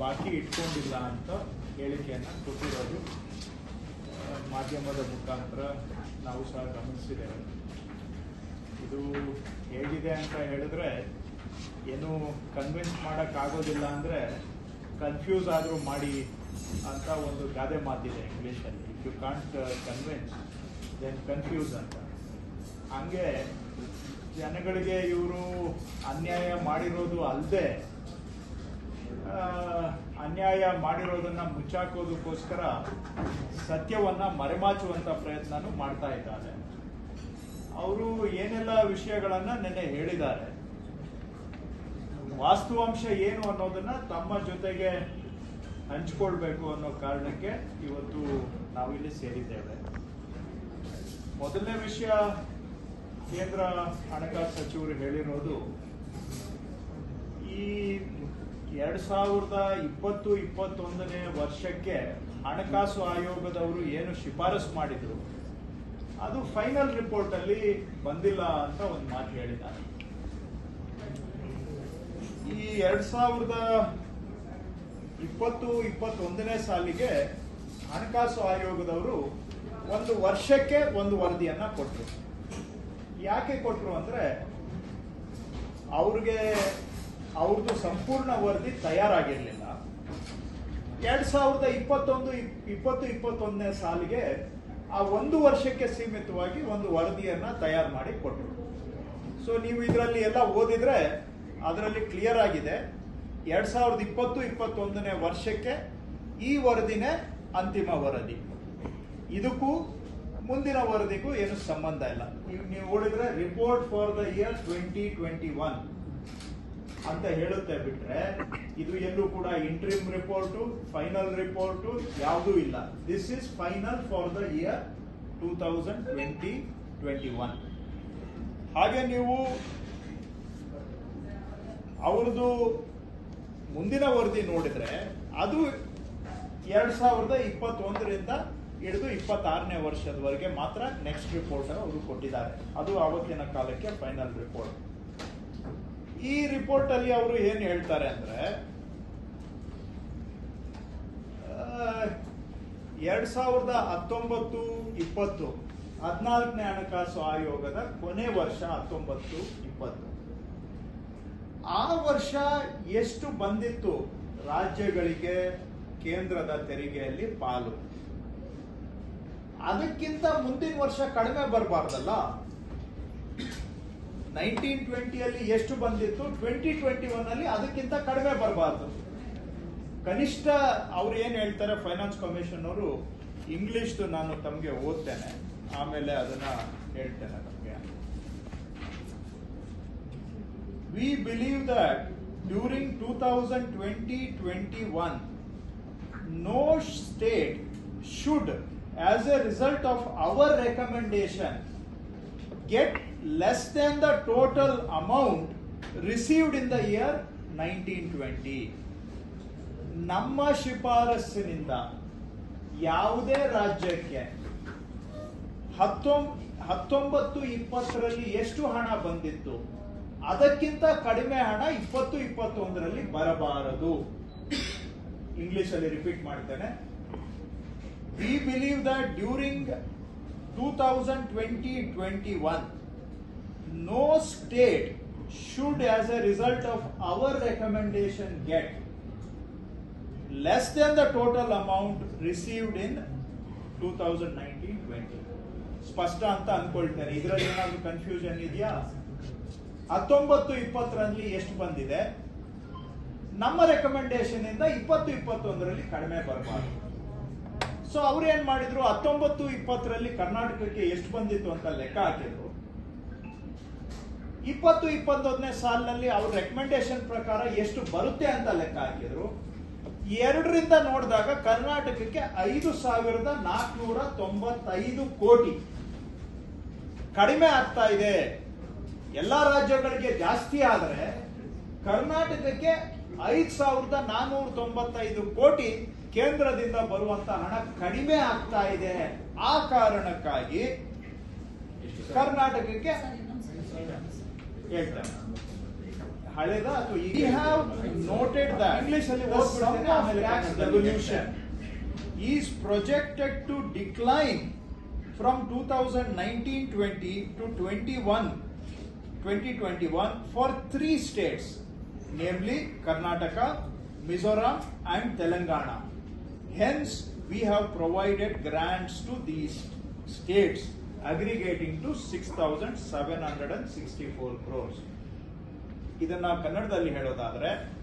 ಬಾಕಿ ಇಟ್ಕೊಂಡಿಲ್ಲ ಅಂತ ಹೇಳಿಕೆಯನ್ನು ಕೊಟ್ಟಿರೋದು ಮಾಧ್ಯಮದ ಮುಖಾಂತರ ನಾವು ಸಹ ಗಮನಿಸಿದ್ದೇವೆ. ಇದು ಹೇಗಿದೆ ಅಂತ ಹೇಳಿದ್ರೆ, ಏನು ಕನ್ವಿನ್ಸ್ ಮಾಡೋಕ್ಕಾಗೋದಿಲ್ಲ ಅಂದರೆ ಕನ್ಫ್ಯೂಸ್ ಆದರೂ ಮಾಡಿ ಅಂತ ಒಂದು ಗಾದೆ ಮಾತಿದೆ ಇಂಗ್ಲೀಷಲ್ಲಿ. If you can't convince then confuse ಅಂತ. ಹಂಗೆ ಜನಗಳಿಗೆ ಇವರು ಅನ್ಯಾಯ ಮಾಡಿರೋದು ಅಲ್ಲದೆ ಅನ್ಯಾಯ ಮಾಡಿರೋದನ್ನ ಮುಚ್ಚಾಕೋದಕ್ಕೋಸ್ಕರ ಸತ್ಯವನ್ನ ಮರೆಮಾಚುವಂತ ಪ್ರಯತ್ನನೂ ಮಾಡ್ತಾ ಇದ್ದಾರೆ. ಅವರು ಏನೆಲ್ಲ ವಿಷಯಗಳನ್ನ ನಿನ್ನೆ ಹೇಳಿದ್ದಾರೆ. ವಾಸ್ತವಾಂಶ ಏನು ಅನ್ನೋದನ್ನ ತಮ್ಮ ಜೊತೆಗೆ ಹಂಚಿಕೊಳ್ಬೇಕು ಅನ್ನೋ ಕಾರಣಕ್ಕೆ ಇವತ್ತು ನಾವಿಲ್ಲಿ ಸೇರಿದ್ದೇವೆ. ಮೊದಲನೇ ವಿಷಯ ಕೇಂದ್ರ ಹಣಕಾಸು ಸಚಿವರು ಹೇಳಿರೋದು ಎರಡ್ ಸಾವಿರದ ಇಪ್ಪತ್ತು, ಇಪ್ಪತ್ತೊಂದನೇ ವರ್ಷಕ್ಕೆ ಹಣಕಾಸು ಆಯೋಗದವರು ಏನು ಶಿಫಾರಸು ಮಾಡಿದ್ರು? ಅದು ಫೈನಲ್ ರಿಪೋರ್ಟ್ ಅಲ್ಲಿ ಬಂದಿಲ್ಲ ಅಂತ ಒಂದು ಮಾತು ಹೇಳಿದ್ದಾರೆ. ಈ ಎರಡ್ ಸಾವಿರದ ಇಪ್ಪತ್ತು, ಇಪ್ಪತ್ತೊಂದನೇ ಸಾಲಿಗೆ ಹಣಕಾಸು ಆಯೋಗದವರು ಒಂದು ವರ್ಷಕ್ಕೆ ಒಂದು ವರದಿಯನ್ನ ಕೊಟ್ಟರು ಯಾಕೆ ಕೊಟ್ಟರು ಅಂದ್ರೆ ಅವ್ರಿಗೆ ಅವ್ರದ್ದು ಸಂಪೂರ್ಣ ವರದಿ ತಯಾರಾಗಿರಲಿಲ್ಲ. ಎರಡ್ ಸಾವಿರದ ಇಪ್ಪತ್ತೊಂದು, ಇಪ್- ಇಪ್ಪತ್ತು, ಇಪ್ಪತ್ತೊಂದನೇ ಸಾಲಿಗೆ ಆ ಒಂದು ವರ್ಷಕ್ಕೆ ಸೀಮಿತವಾಗಿ ಒಂದು ವರದಿಯನ್ನ ತಯಾರು ಮಾಡಿ ಕೊಟ್ಟರು. ಸೊ ನೀವು ಇದರಲ್ಲಿ ಎಲ್ಲ ಓದಿದ್ರೆ ಅದರಲ್ಲಿ ಕ್ಲಿಯರ್ ಆಗಿದೆ. ಎರಡ್ ಸಾವಿರದ ಇಪ್ಪತ್ತು, ಇಪ್ಪತ್ತೊಂದನೇ ವರ್ಷಕ್ಕೆ ಈ ವರದಿನೇ ಅಂತಿಮ ವರದಿ. ಇದಕ್ಕೂ ಮುಂದಿನ ವರದಿಗೂ ಏನು ಸಂಬಂಧ ಇಲ್ಲ. ನೀವು ಓಡಿದ್ರೆ report for the year twenty twenty one ಅಂತ ಹೇಳುತ್ತೆ ಬಿಟ್ರೆ ಇದು ಎಲ್ಲೂ ಕೂಡ ಇಂಟ್ರಿಮ್ ರಿಪೋರ್ಟು ಫೈನಲ್ ರಿಪೋರ್ಟು ಯಾವುದೂ ಇಲ್ಲ. This is final for the year two thousand twenty twenty one ಹಾಗೆ ನೀವು ಅವ್ರದ್ದು ಮುಂದಿನ ವರದಿ ನೋಡಿದ್ರೆ ಅದು ಎರಡ್ ಸಾವಿರದ ಇಪ್ಪತ್ತೊಂದರಿಂದ ಹಿಡಿದು ಇಪ್ಪತ್ತಾರನೇ ವರ್ಷದವರೆಗೆ ಮಾತ್ರ ನೆಕ್ಸ್ಟ್ ರಿಪೋರ್ಟ್ ಅವರು ಕೊಟ್ಟಿದ್ದಾರೆ. ಅದು ಆವತ್ತಿನ ಕಾಲಕ್ಕೆ ಫೈನಲ್ ರಿಪೋರ್ಟ್ ಈ ರಿಪೋರ್ಟ್ ಅಲ್ಲಿ ಅವರು ಏನ್ ಹೇಳ್ತಾರೆ ಅಂದ್ರೆ ಎರಡ್ ಸಾವಿರದ ಹತ್ತೊಂಬತ್ತು, ಇಪ್ಪತ್ತು, ಹದಿನಾಲ್ಕನೇ ಹಣಕಾಸು ಆಯೋಗದ ಕೊನೆ ವರ್ಷ ಹತ್ತೊಂಬತ್ತು, ಇಪ್ಪತ್ತು. ಆ ವರ್ಷ ಎಷ್ಟು ಬಂದಿತ್ತು ರಾಜ್ಯಗಳಿಗೆ ಕೇಂದ್ರದ ತೆರಿಗೆಯಲ್ಲಿ ಪಾಲು? ಅದಕ್ಕಿಂತ ಮುಂದಿನ ವರ್ಷ ಕಡಿಮೆ ಬರಬಾರ್ದಲ್ಲ? ನೈನ್ಟೀನ್ ಟ್ವೆಂಟಿಯಲ್ಲಿ ಎಷ್ಟು ಬಂದಿತ್ತು? ಟ್ವೆಂಟಿ ಟ್ವೆಂಟಿ ಒನ್ ಅಲ್ಲಿ ಅದಕ್ಕಿಂತ ಕಡಿಮೆ ಬರಬಾರ್ದು. ಕನಿಷ್ಠ ಅವ್ರು ಏನ್ ಹೇಳ್ತಾರೆ? ಫೈನಾನ್ಸ್ ಕಮಿಷನ್ ಅವರು ಇಂಗ್ಲಿಷ್ ನಾನು ತಮಗೆ ಓದ್ತೇನೆ. ಆಮೇಲೆ ಅದನ್ನ ಹೇಳ್ತೇನೆ ತಮಗೆ. We believe that during 2020-21 no state should, as a result of our recommendation, get less than the total amount received in the year 1920 ನಮ್ಮ ಶಿಫಾರಸ್ಸಿನಿಂದ ಯಾವುದೇ ರಾಜ್ಯಕ್ಕೆ ಹತ್ತೊಂಬ ಹತ್ತೊಂಬತ್ತು ಇಪ್ಪತ್ತರಲ್ಲಿ ಎಷ್ಟು ಹಣ ಬಂದಿತ್ತು? ಅದಕ್ಕಿಂತ ಕಡಿಮೆ ಹಣ ಇಪ್ಪತ್ತು ಇಪ್ಪತ್ತೊಂದರಲ್ಲಿ ಬರಬಾರದು. ಇಂಗ್ಲಿಷ್ ಅಲ್ಲಿ ರಿಪೀಟ್ ಮಾಡ್ತೇನೆ. We believe that during two thousand twenty twenty one as a result of our recommendation get less then the total amount received in two thousand nineteen twenty ಸ್ಪಷ್ಟ ಅಂತ ಅನ್ಕೊಳ್ತೇನೆ ಇದರಲ್ಲಿ ಏನಾದ್ರು ಕನ್ಫ್ಯೂಷನ್ ಇದೆಯಾ? ಹತ್ತೊಂಬತ್ತು ಇಪ್ಪತ್ತರಲ್ಲಿ ಎಷ್ಟು ಬಂದಿದೆ? ನಮ್ಮ ರೆಕಮೆಂಡೇಶನ್ ಇಂದ ಇಪ್ಪತ್ತು ಇಪ್ಪತ್ತೊಂದರಲ್ಲಿ ಕಡಿಮೆ ಬರಬಾರ್ದು. ಸೊ ಅವ್ರು ಏನ್ ಮಾಡಿದ್ರು? ಹತ್ತೊಂಬತ್ತು ಇಪ್ಪತ್ತರಲ್ಲಿ ಕರ್ನಾಟಕಕ್ಕೆ ಎಷ್ಟು ಬಂದಿತ್ತು ಅಂತ ಲೆಕ್ಕ ಹಾಕಿದ್ರು. ಇಪ್ಪತ್ತು ಇಪ್ಪತ್ತೊಂದನೇ ಸಾಲಿನಲ್ಲಿ ಅವ್ರ ರೆಕಮೆಂಡೇಶನ್ ಪ್ರಕಾರ ಎಷ್ಟು ಬರುತ್ತೆ ಅಂತ ಲೆಕ್ಕ ಹಾಕಿದ್ರು. ಎರಡರಿಂದ ನೋಡಿದಾಗ ಕರ್ನಾಟಕಕ್ಕೆ ಐದು ಸಾವಿರದ ನಾಲ್ಕುನೂರ ತೊಂಬತ್ತೈದು ಕೋಟಿ. ಕಡಿಮೆ ಆಗ್ತಾ ಇದೆ. ಎಲ್ಲ ರಾಜ್ಯಗಳಿಗೆ ಜಾಸ್ತಿ ಆದರೆ ಕರ್ನಾಟಕಕ್ಕೆ ಐದು ಸಾವಿರದ ನಾನೂರ ತೊಂಬತ್ತೈದು ಕೋಟಿ ಕೇಂದ್ರದಿಂದ ಬರುವಂತ ಹಣ ಕಡಿಮೆ ಆಗ್ತಾ ಇದೆ. ಆ ಕಾರಣಕ್ಕಾಗಿ ಕರ್ನಾಟಕಕ್ಕೆ ಹೇಳ್ತೇನೆ ಹಳೆದ ಅಥವಾ we have noted the English ಅಲ್ಲಿ some of tax revolution is projected to decline from two thousand nineteen twenty to twenty one 2021 for three states, namely Karnataka, Mizoram, and Telangana. Hence, we have provided grants to these states aggregating to 6,764 crores. ಇದನ್ನ ಕನ್ನಡದಲ್ಲಿ ಹೇಳೋದಾದ್ರೆ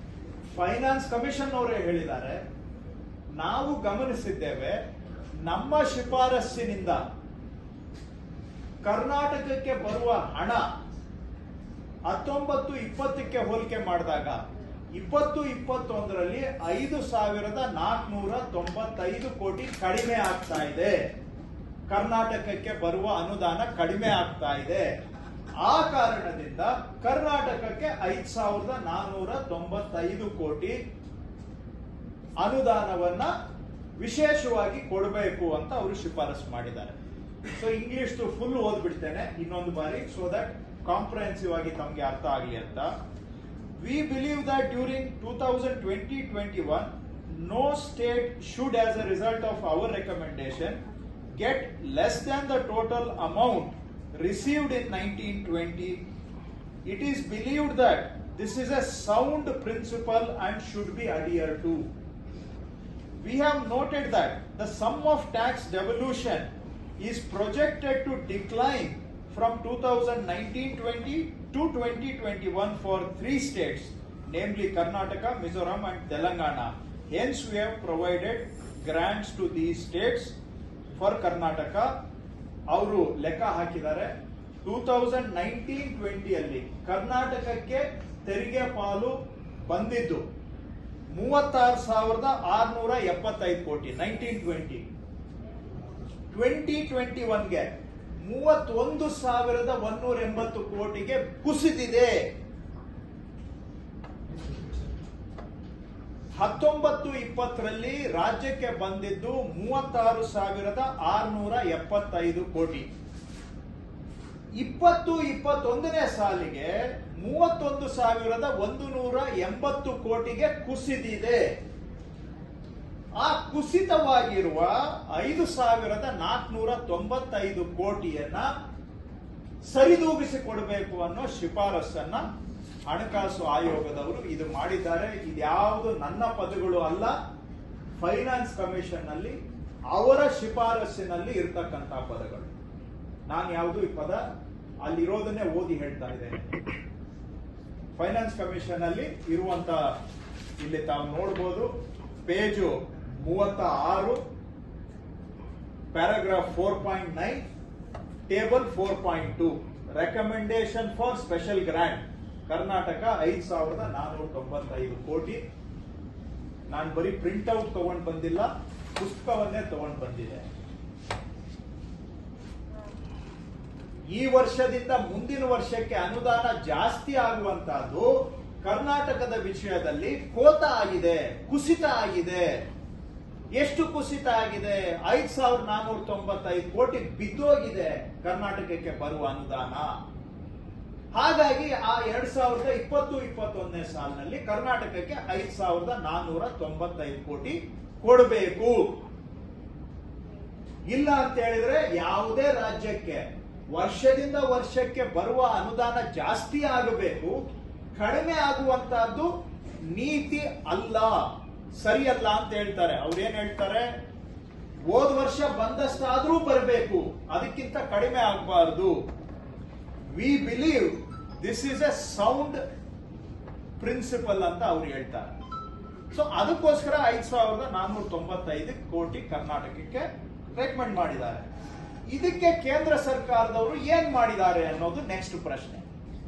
finance commission ಅವರೇ ಹೇಳಿದ್ದಾರೆ ನಾವು ಗಮನಿಸಿದ್ದೇವೆ ನಮ್ಮ ಶಿಫಾರಸ್ಸಿನಿಂದ ಕರ್ನಾಟಕಕ್ಕೆ ಬರುವ ಹಣ ಹತ್ತೊಂಬತ್ತು ಇಪ್ಪತ್ತಕ್ಕೆ ಹೋಲಿಕೆ ಮಾಡಿದಾಗ ಇಪ್ಪತ್ತು ಇಪ್ಪತ್ತೊಂದರಲ್ಲಿ ಐದು ಸಾವಿರದ ನಾಲ್ಕುನೂರ ತೊಂಬತ್ತೈದು ಕೋಟಿ ಕಡಿಮೆ ಆಗ್ತಾ ಇದೆ ಕರ್ನಾಟಕಕ್ಕೆ ಬರುವ ಅನುದಾನ ಕಡಿಮೆ ಆಗ್ತಾ ಇದೆ. ಆ ಕಾರಣದಿಂದ ಕರ್ನಾಟಕಕ್ಕೆ ಐದು ಸಾವಿರದ ನಾನೂರ ತೊಂಬತ್ತೈದು ಕೋಟಿ ಅನುದಾನವನ್ನ ವಿಶೇಷವಾಗಿ ಕೊಡಬೇಕು ಅಂತ ಅವರು ಶಿಫಾರಸು ಮಾಡಿದ್ದಾರೆ. ಸೊ ಇಂಗ್ಲಿಷ್ ಫುಲ್ ಓದ್ಬಿಡ್ತೇನೆ ಇನ್ನೊಂದು ಬಾರಿ ಸೊ ದಟ್ ಕಾಂಪ್ರಹೆನ್ಸಿವ್ ಆಗಿ ತಮಗೆ ಅರ್ಥ ಆಗಲಿ ಅಂತ. We believe that during two thousand twenty twenty one no state should as a result of our recommendation get less than the total amount received in 1920, it is believed that this is a sound principle and should be adhered to. We have noted that the sum of tax devolution is projected to decline from 2019-20 to 2021 for three states, namely Karnataka, Mizoram and Telangana. Hence, we have provided grants to these states For Karnataka ಅವರು ಲೆಕ್ಕ ಹಾಕಿದ್ದಾರೆ. Two thousand nineteen ಟ್ವೆಂಟಿಯಲ್ಲಿ ಕರ್ನಾಟಕಕ್ಕೆ ತೆರಿಗೆ ಪಾಲು ಬಂದಿದ್ದು ಮೂವತ್ತಾರು ಸಾವಿರದ ಆರ್ನೂರ ಎಪ್ಪತ್ತೈದು ಕೋಟಿ ನೈನ್ಟೀನ್ ಟ್ವೆಂಟಿ ಟ್ವೆಂಟಿ ಟ್ವೆಂಟಿ ಒನ್ಗೆ ಮೂವತ್ತೊಂದು ಸಾವಿರದ ಒನ್ನೂರ ಎಂಬತ್ತು ಕೋಟಿಗೆ ಕುಸಿದಿದೆ. ಹತ್ತೊಂಬತ್ತು ಇಪ್ಪತ್ತರಲ್ಲಿ ರಾಜ್ಯಕ್ಕೆ ಬಂದಿದ್ದು ಮೂವತ್ತಾರು ಸಾವಿರದ ಆರ್ನೂರ ಎಪ್ಪತ್ತೈದು ಕೋಟಿ. ಇಪ್ಪತ್ತು, ಇಪ್ಪತ್ತೊಂದನೇ ಸಾಲಿಗೆ ಮೂವತ್ತೊಂದು ಸಾವಿರದ ಒಂದು ನೂರ ಎಂಬತ್ತು ಕೋಟಿಗೆ ಕುಸಿದಿದೆ. ಆ ಕುಸಿತವಾಗಿರುವ ಐದು ಸಾವಿರದ ನಾಲ್ಕುನೂರ ತೊಂಬತ್ತೈದು ಕೋಟಿಯನ್ನ ಸರಿದೂಗಿಸಿಕೊಡಬೇಕು ಅನ್ನೋ ಶಿಫಾರಸನ್ನ ಹಣಕಾಸು ಆಯೋಗದವರು ಇದು ಮಾಡಿದ್ದಾರೆ. ಇದ್ಯಾವುದು ನನ್ನ ಪದಗಳು ಅಲ್ಲ, ಫೈನಾನ್ಸ್ ಕಮಿಷನ್ನಲ್ಲಿ ಅವರ ಶಿಫಾರಸ್ಸಿನಲ್ಲಿ ಇರ್ತಕ್ಕಂಥ ಪದಗಳು. ನಾನು ಯಾವುದು ಈ ಪದ ಅಲ್ಲಿರೋದನ್ನೇ ಓದಿ ಹೇಳ್ತಾ ಇದ್ದೇನೆ. ಫೈನಾನ್ಸ್ ಕಮಿಷನ್ ಅಲ್ಲಿ ಇರುವಂತ ಇಲ್ಲಿ ತಾವು ನೋಡ್ಬೋದು, ಪೇಜು ಮೂವತ್ತ ಆರು paragraph four point nine, table four point two. Recommendation for special grant Karnataka ಐದು ಸಾವಿರದ ನಾನೂರ ತೊಂಬತ್ತೈದು ಕೋಟಿ. ನಾನು ಬರೀ ಪ್ರಿಂಟ್ ಔಟ್ ತಗೊಂಡ್ ಬಂದಿಲ್ಲ, ಪುಸ್ತಕವನ್ನೇ ತಗೊಂಡ್ ಬಂದಿದೆ. ಈ ವರ್ಷದಿಂದ ಮುಂದಿನ ವರ್ಷಕ್ಕೆ ಅನುದಾನ ಜಾಸ್ತಿ ಆಗುವಂತಹದ್ದು ಕರ್ನಾಟಕದ ವಿಷಯದಲ್ಲಿ ಕೋತ ಆಗಿದೆ, ಕುಸಿತ ಆಗಿದೆ. ಎಷ್ಟು ಕುಸಿತ ಆಗಿದೆ? ಐದ್ ಸಾವಿರದ ನಾನೂರ ತೊಂಬತ್ತೈದು ಕೋಟಿ ಬಿದ್ದೋಗಿದೆ ಕರ್ನಾಟಕಕ್ಕೆ ಬರುವ ಅನುದಾನ. ಹಾಗಾಗಿ ಆ ಎರಡ್ ಸಾವಿರದ ಇಪ್ಪತ್ತು, ಇಪ್ಪತ್ತೊಂದನೇ ಸಾಲಿನಲ್ಲಿ ಕರ್ನಾಟಕಕ್ಕೆ ಐದ್ ಸಾವಿರದ ನಾನೂರ ತೊಂಬತ್ತೈದು ಕೋಟಿ ಕೊಡಬೇಕು. ಇಲ್ಲ ಅಂತ ಹೇಳಿದ್ರೆ ಯಾವುದೇ ರಾಜ್ಯಕ್ಕೆ ವರ್ಷದಿಂದ ವರ್ಷಕ್ಕೆ ಬರುವ ಅನುದಾನ ಜಾಸ್ತಿ ಆಗಬೇಕು, ಕಡಿಮೆ ಆಗುವಂತಹದ್ದು ನೀತಿ ಅಲ್ಲ, ಸರಿಯಲ್ಲ ಅಂತ ಹೇಳ್ತಾರೆ. ಅವ್ರೇನ್ ಹೇಳ್ತಾರೆ? ಹೋದ ವರ್ಷ ಬಂದಷ್ಟಾದ್ರೂ ಬರಬೇಕು, ಅದಕ್ಕಿಂತ ಕಡಿಮೆ ಆಗಬಾರದು. We believe this is a sound principle ಅಂತ ಅವ್ರು ಹೇಳ್ತಾರೆ. ಸೊ ಅದಕ್ಕೋಸ್ಕರ ಐದ್ ಸಾವಿರದ ನಾನ್ನೂರ ತೊಂಬತ್ತೈದು ಕೋಟಿ ಕರ್ನಾಟಕಕ್ಕೆ ರೆಕಮೆಂಡ್ ಮಾಡಿದ್ದಾರೆ. ಇದಕ್ಕೆ ಕೇಂದ್ರ ಸರ್ಕಾರದವರು ಏನ್ ಮಾಡಿದ್ದಾರೆ ಅನ್ನೋದು ನೆಕ್ಸ್ಟ್ ಪ್ರಶ್ನೆ.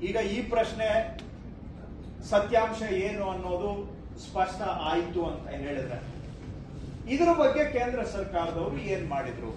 ಈಗ ಈ ಪ್ರಶ್ನೆ ಸತ್ಯಾಂಶ ಏನು ಅನ್ನೋದು ಸ್ಪಷ್ಟ ಆಯಿತು ಅಂತ ಹೇಳಿದ್ರೆ, ಇದ್ರ ಬಗ್ಗೆ ಕೇಂದ್ರ ಸರ್ಕಾರದವರು ಏನ್ ಮಾಡಿದ್ರು?